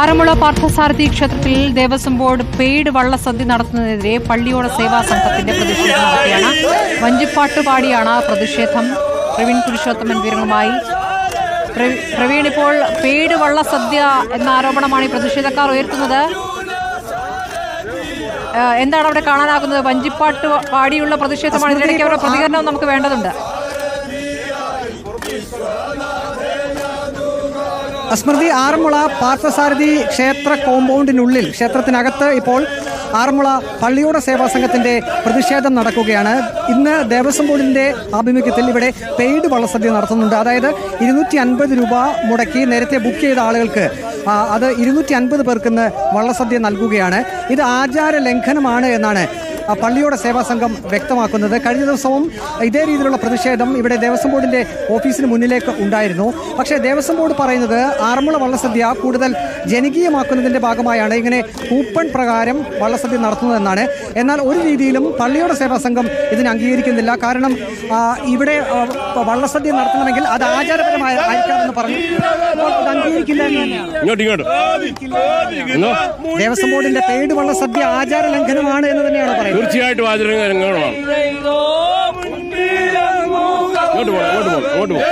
ആറന്മുള പാർത്ഥസാരഥി ക്ഷേത്രത്തിൽ Devaswom board paid വള്ളസദ്യ നടത്തുന്നതിനെതിരെ പള്ളിയോട സേവാ സംഘത്തിന്റെ പ്രതിഷേധം നടത്തിയാണ്. വഞ്ചിപ്പാട്ട് പാടിയാണ് പ്രതിഷേധം. പ്രവീൺ പുരുഷോത്തമൻ വിവരങ്ങളുമായി. പ്ര- പ്രവീൺ ഇപ്പോൾ പെയ്ഡ് വള്ളസദ്യ എന്ന ആരോപണമാണ് ഈ പ്രതിഷേധക്കാർ ഉയർത്തുന്നത്. എന്താണ് അവിടെ കാണാനാകുന്നത്? വഞ്ചിപ്പാട്ട് പാടിയുള്ള പ്രതിഷേധമാണ് ഇതിനിടയ്ക്ക് അവരുടെ പ്രതികരണം നമുക്ക് വേണ്ടതുണ്ട്. സ്മൃതി ആറന്മുള പാർത്ഥസാരഥി ക്ഷേത്ര കോമ്പൗണ്ടിനുള്ളിൽ ക്ഷേത്രത്തിനകത്ത് ഇപ്പോൾ ആറന്മുള പള്ളിയോട സേവാ സംഘത്തിന്റെ പ്രതിഷേധം നടക്കുകയാണ്. ഇന്ന് ദേവസ്വം ബോർഡിന്റെ ആഭിമുഖ്യത്തിൽ ഇവിടെ പെയ്ഡ് വള്ളസദ്യ നടത്തുന്നുണ്ട്. അതായത് ഇരുന്നൂറ്റി അൻപത് രൂപ മുടക്കി നേരത്തെ ബുക്ക് ചെയ്ത ആളുകൾക്ക് അത് ഇരുന്നൂറ്റി അൻപത് പേർക്ക് ഇന്ന് വള്ളസദ്യ നൽകുകയാണ്. ഇത് ആചാര ലംഘനമാണ് എന്നാണ് പള്ളിയോടെ സേവാ സംഘം വ്യക്തമാക്കുന്നത് കഴിഞ്ഞ ദിവസവും ഇതേ രീതിയിലുള്ള പ്രതിഷേധം ഇവിടെ ദേവസ്വം ബോർഡിന്റെ ഓഫീസിന് മുന്നിലേക്ക് ഉണ്ടായിരുന്നു. പക്ഷേ ദേവസ്വം ബോർഡ് പറയുന്നത് ആറന്മുള വള്ളസദ്യ കൂടുതൽ ജനകീയമാക്കുന്നതിന്റെ ഭാഗമായാണ്. ഇങ്ങനെ കൂപ്പൺ പ്രകാരം വള്ളസദ്യ നടത്തുന്നതെന്നാണ്. എന്നാൽ ഒരു രീതിയിലും പള്ളിയോടെ സേവാ സംഘം ഇതിനെ അംഗീകരിക്കുന്നില്ല. കാരണം ഇവിടെ വള്ളസദ്യ നടത്തണമെങ്കിൽ അത് ആചാരപരമായ ആയിരിക്കാമെന്ന് പറഞ്ഞു. അംഗീകരിക്കില്ല ദേവസ്വം ബോർഡിന്റെ പെയ്ഡ് വള്ളസദ്യ ആചാര ലംഘനമാണ് എന്ന് തന്നെയാണ് പറയുന്നത്. തീർച്ചയായിട്ടും ആചരണങ്ങളാണ് ഇങ്ങോട്ട് പോകണം അങ്ങോട്ട് പോകണം അങ്ങോട്ട് പോകണം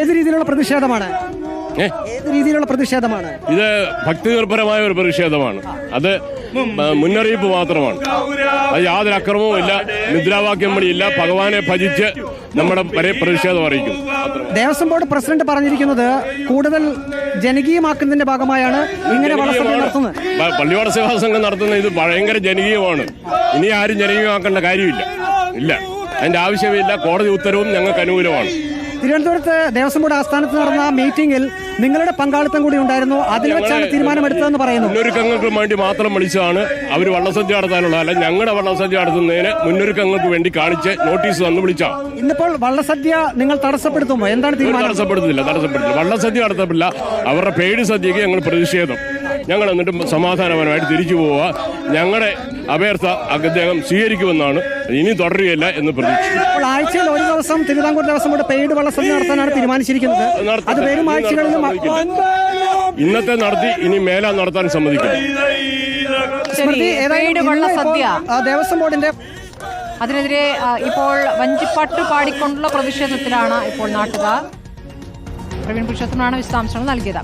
ഏത് രീതിയിലുള്ള പ്രതിഷേധമാണ്? ഏത് രീതിയിലുള്ള പ്രതിഷേധമാണ്? ഇത് ഭക്തിനിർഭരമായ ഒരു പ്രതിഷേധമാണ്. അത് മുന്നറിയിപ്പ് മാത്രമാണ്. അത് യാതൊരു അക്രമവും ഇല്ല മുദ്രാവാക്യം ഇല്ല ഭഗവാനെ ഭജിച്ച് നമ്മുടെ വരെ പ്രതിഷേധം അറിയിക്കും. ദേവസ്വം ബോർഡ് പ്രസിഡന്റ് പറഞ്ഞിരിക്കുന്നത് കൂടുതൽ ജനകീയമാക്കുന്നതിന്റെ ഭാഗമായാണ് ഇങ്ങനെ പള്ളിയോട സേവാ സംഘം നടത്തുന്ന ഇത് ഭയങ്കര ജനകീയമാണ്. ഇനി ആരും ജനകീയമാക്കേണ്ട കാര്യമില്ല. ഇല്ല. അതിന്റെ ആവശ്യമില്ല. കോടതി ഉത്തരവും ഞങ്ങൾക്ക് അനുകൂലമാണ്. തിരുവനന്തപുരത്ത് ദേവസ്വം ബോർഡ് ആസ്ഥാനത്ത് നടന്ന മീറ്റിംഗിൽ നിങ്ങളുടെ പങ്കാളിത്തം കൂടി ഉണ്ടായിരുന്നു. അതിൽ വെച്ചാണ് തീരുമാനമെടുത്തതെന്ന് പറയുന്നു. മുന്നൊരുക്കങ്ങൾക്ക് വേണ്ടി മാത്രം വിളിച്ചതാണ്. അവർ വള്ളസദ്യ നടത്താനുള്ള അല്ല ഞങ്ങളുടെ വള്ളസദ്യ നടത്തുന്നതിന് മുന്നൊരുക്കങ്ങൾക്ക് വേണ്ടി കാണിച്ച് നോട്ടീസ് തന്നു വിളിച്ചാ. ഇന്നിപ്പോൾ വള്ളസദ്യ നിങ്ങൾ തടസ്സപ്പെടുത്തുമോ? എന്താണ് തീരുമാനം? തടസ്സപ്പെടുത്തില്ല തടസ്സപ്പെടുത്തില്ല. വള്ളസദ്യ നടത്തപ്പില്ല അവരുടെ പേടി സദ്യക്ക് ഞങ്ങൾ പ്രതിഷേധം. ഞങ്ങൾ എന്നിട്ട് സമാധാനപരമായിട്ട് തിരിച്ചു പോവുക. ഞങ്ങളുടെ അഭ്യർത്ഥ അദ്ദേഹം സ്വീകരിക്കുമെന്നാണ്. ഇനി തുടരുകയില്ല എന്ന് പ്രതീക്ഷിക്കുന്നു. ഇപ്പോൾ ആഴ്ചയിൽ ഒരു ദിവസം തിരുവിതാംകൂർ ദിവസം ബോർഡ് പെയ്ഡ് വള്ളസദ്യ നടത്താനാണ് തീരുമാനിച്ചിരിക്കുന്നത്. അത് വരും ആഴ്ചകളിലും ഇന്നത്തെ നടത്തി ഇനി മേല നടത്താൻ സമ്മതിക്കും ദേവസ്വം ബോർഡിന്റെ അതിനെതിരെ ഇപ്പോൾ വഞ്ചിപ്പാട്ട് പാടിക്കൊണ്ടുള്ള പ്രതിഷേധത്തിലാണ് ഇപ്പോൾ നാട്ടുകാർ. പ്രവീൺ പുരുഷോത്തമനാണ് വിശദാംശങ്ങൾ നൽകിയത്.